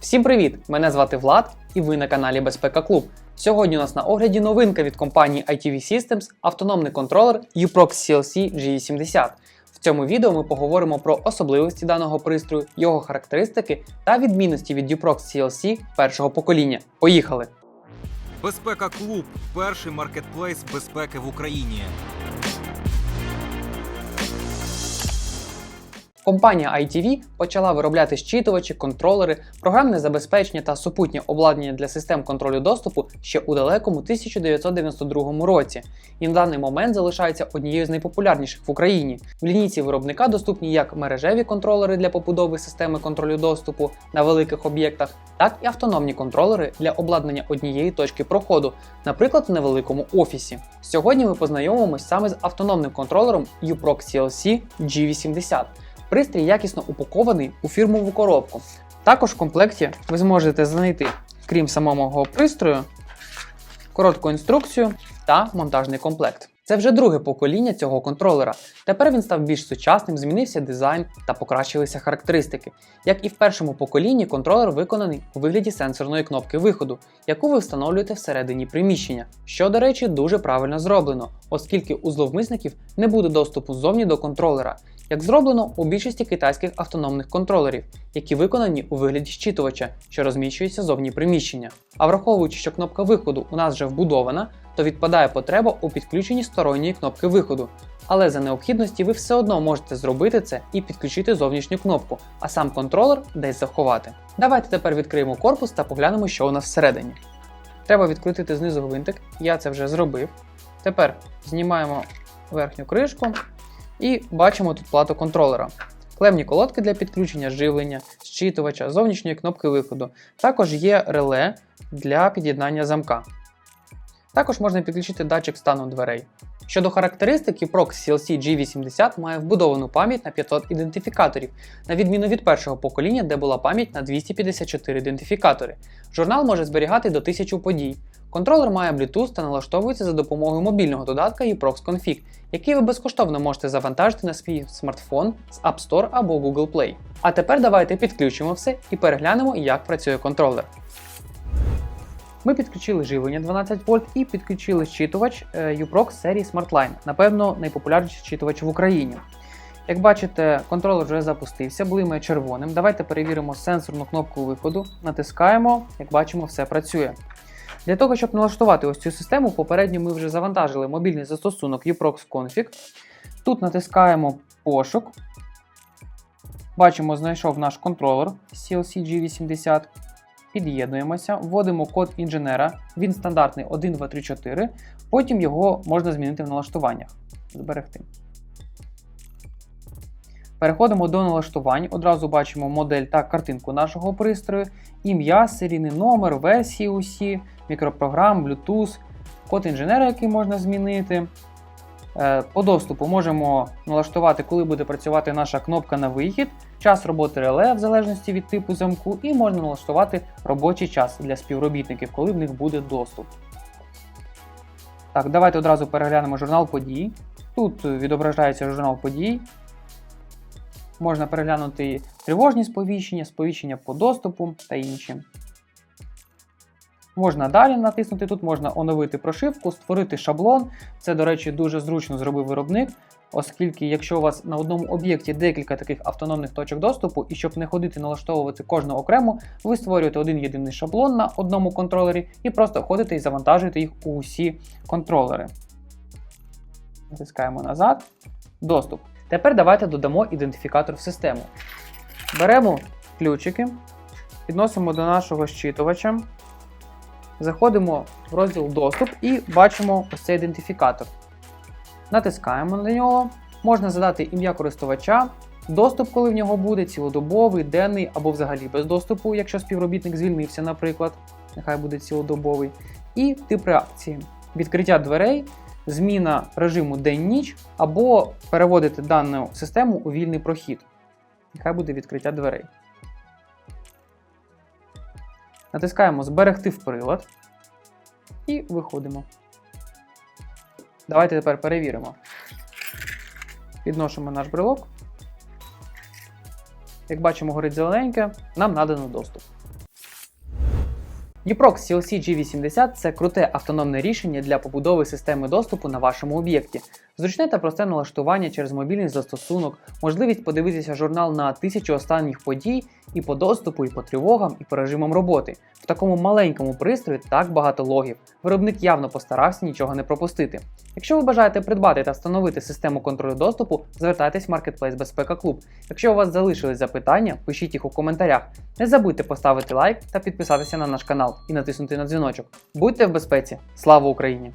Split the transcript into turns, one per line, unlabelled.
Всім привіт! Мене звати Влад і ви на каналі Безпека Клуб. Сьогодні у нас на огляді новинка від компанії ITV Systems автономний контролер UProx CLC G80. В цьому відео ми поговоримо про особливості даного пристрою, його характеристики та відмінності від UProx CLC першого покоління. Поїхали!
Безпека Клуб перший маркетплейс безпеки в Україні.
Компанія ITV почала виробляти щитувачі, контролери, програмне забезпечення та супутнє обладнання для систем контролю доступу ще у далекому 1992 році, і на даний момент залишається однією з найпопулярніших в Україні. В лінійці виробника доступні як мережеві контролери для побудови системи контролю доступу на великих об'єктах, так і автономні контролери для обладнання однієї точки проходу, наприклад, в невеликому офісі. Сьогодні ми познайомимось саме з автономним контролером UProx CLC G80. Пристрій якісно упакований у фірмову коробку. Також в комплекті ви зможете знайти, крім самого пристрою, коротку інструкцію та монтажний комплект. Це вже друге покоління цього контролера. Тепер він став більш сучасним, змінився дизайн та покращилися характеристики. Як і в першому поколінні, контролер виконаний у вигляді сенсорної кнопки виходу, яку ви встановлюєте всередині приміщення, що, до речі, дуже правильно зроблено, оскільки у зловмисників не буде доступу ззовні до контролера, як зроблено у більшості китайських автономних контролерів, які виконані у вигляді щитувача, що розміщується зовні приміщення. А враховуючи, що кнопка виходу у нас вже вбудована, то відпадає потреба у підключенні сторонньої кнопки виходу. Але за необхідності ви все одно можете зробити це і підключити зовнішню кнопку, а сам контролер десь заховати. Давайте тепер відкриємо корпус та поглянемо, що у нас всередині. Треба відкрутити знизу гвинтик, я це вже зробив. Тепер знімаємо верхню кришку і бачимо тут плату контролера. Клемні колодки для підключення живлення, зчитувача, зовнішньої кнопки виходу. Також є реле для під'єднання замка. Також можна підключити датчик стану дверей. Щодо характеристик, UProx CLC G80 має вбудовану пам'ять на 500 ідентифікаторів, на відміну від першого покоління, де була пам'ять на 254 ідентифікатори. Журнал може зберігати до 1000 подій. Контролер має Bluetooth та налаштовується за допомогою мобільного додатка UProx Config, який ви безкоштовно можете завантажити на свій смартфон з App Store або Google Play. А тепер давайте підключимо все і переглянемо, як працює контролер. Ми підключили живлення 12 вольт і підключили щитувач е, UProx серії SmartLine, напевно, найпопулярніший щитувач в Україні. Як бачите, контролер вже запустився, блимає червоним. Давайте перевіримо сенсорну кнопку виходу, натискаємо, як бачимо, все працює. Для того, щоб налаштувати ось цю систему, попередньо ми вже завантажили мобільний застосунок UProx Config. Тут натискаємо пошук. Бачимо, знайшов наш контролер CLC G80. Під'єднуємося, вводимо код інженера, він стандартний 1234, потім його можна змінити в налаштуваннях. Зберегти. Переходимо до налаштувань. Одразу бачимо модель та картинку нашого пристрою, ім'я, серійний номер, версії усі, мікропрограм, Bluetooth, код інженера, який можна змінити. Е, По доступу можемо налаштувати, коли буде працювати наша кнопка на вихід, час роботи реле в залежності від типу замку, і можна налаштувати робочий час для співробітників, коли в них буде доступ. Так, давайте одразу переглянемо журнал подій. Тут відображається журнал подій. Можна переглянути тривожні сповіщення, сповіщення по доступу та інші. Можна далі натиснути тут, можна оновити прошивку, створити шаблон. Це, до речі, дуже зручно зробив виробник, оскільки, якщо у вас на одному об'єкті декілька таких автономних точок доступу, і щоб не ходити налаштовувати кожну окремо, ви створюєте один єдиний шаблон на одному контролері і просто ходите і завантажуєте їх у усі контролери. Натискаємо назад. Доступ. Тепер давайте додамо ідентифікатор в систему. Беремо ключики, підносимо до нашого щитувача. Заходимо в розділ Доступ і бачимо ось цей ідентифікатор. Натискаємо на нього. Можна задати ім'я користувача, доступ, коли в нього буде, цілодобовий, денний або взагалі без доступу, якщо співробітник звільнився, наприклад, нехай буде цілодобовий. І тип реакції. Відкриття дверей, зміна режиму день-ніч, або переводити дану систему у вільний прохід. Нехай буде відкриття дверей. Натискаємо Зберегти в прилад і виходимо. Давайте тепер перевіримо. Підносимо наш брелок. Як бачимо, горить зелененьке, нам надано доступ. Uprox CLC G80 це круте автономне рішення для побудови системи доступу на вашому об'єкті. Зручне та просте налаштування через мобільний застосунок, можливість подивитися журнал на тисячу останніх подій і по доступу, і по тривогам, і по режимам роботи. В такому маленькому пристрої так багато логів. Виробник явно постарався нічого не пропустити. Якщо ви бажаєте придбати та встановити систему контролю доступу, звертайтесь в Marketplace Безпека Клуб. Якщо у вас залишились запитання, пишіть їх у коментарях. Не забудьте поставити лайк та підписатися на наш канал і натиснути на дзвіночок. Будьте в безпеці! Слава Україні!